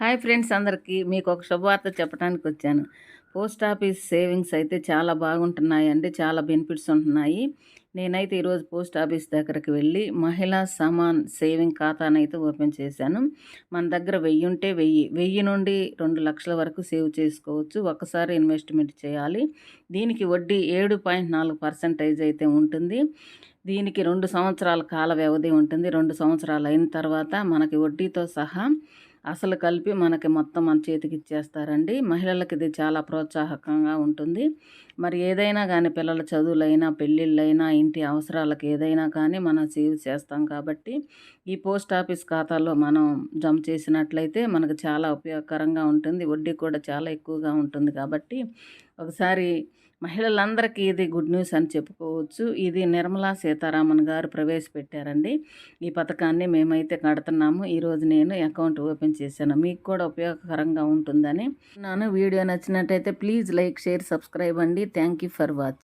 Hi friends అందరికీ మీకు ఒక శుభవార్త చెప్పడానికి వచ్చాను. పోస్ట్ ఆఫీస్ సేవింగ్స్ అయితే చాలా బాగుంటున్నాయండి చాలా బెనిఫిట్స్ ఉంటున్నాయి. నేనైతే ఈరోజు పోస్ట్ ఆఫీస్ దగ్గరికి వెళ్ళి మహిళా సమాన్ సేవింగ్ ఖాతానైతే ఓపెన్ చేశాను. మన దగ్గర వెయ్యి ఉంటే వెయ్యి వెయ్యి నుండి రెండు లక్షల వరకు సేవ్ చేసుకోవచ్చు. ఒకసారి ఇన్వెస్ట్మెంట్ చేయాలి. దీనికి వడ్డీ ఏడు పాయింట్ నాలుగు పర్సెంటేజ్ అయితే ఉంటుంది. దీనికి రెండు సంవత్సరాల కాల వ్యవధి ఉంటుంది. రెండు సంవత్సరాలు అయిన తర్వాత మనకి వడ్డీతో సహా అసలు కలిపి మనకి మొత్తం మన చేతికి ఇచ్చేస్తారండి. మహిళలకు ఇది చాలా ప్రోత్సాహకంగా ఉంటుంది. మరి ఏదైనా కానీ పిల్లల చదువులైనా పెళ్ళిళ్ళైనా ఇంటి అవసరాలకు ఏదైనా కానీ మనం సేవ్ చేస్తాం కాబట్టి ఈ పోస్ట్ ఆఫీస్ ఖాతాలో మనం జమ చేసినట్లయితే మనకు చాలా ఉపయోగకరంగా ఉంటుంది. వడ్డీ కూడా చాలా ఎక్కువగా ఉంటుంది కాబట్టి ఒకసారి మహిళలందరికీ ఇది గుడ్ న్యూస్ అని చెప్పుకోవచ్చు. ఇది నిర్మలా సీతారామన్ గారు ప్రవేశపెట్టారండి. ఈ పథకాన్ని మేమైతే కడుతున్నాము. ఈరోజు నేను అకౌంట్ ఓపెన్ చేశాను. మీకు కూడా ఉపయోగకరంగా ఉంటుందని. నాను వీడియో నచ్చినట్టయితే ప్లీజ్ లైక్ షేర్ సబ్స్క్రైబ్ అండి. Thank you for watch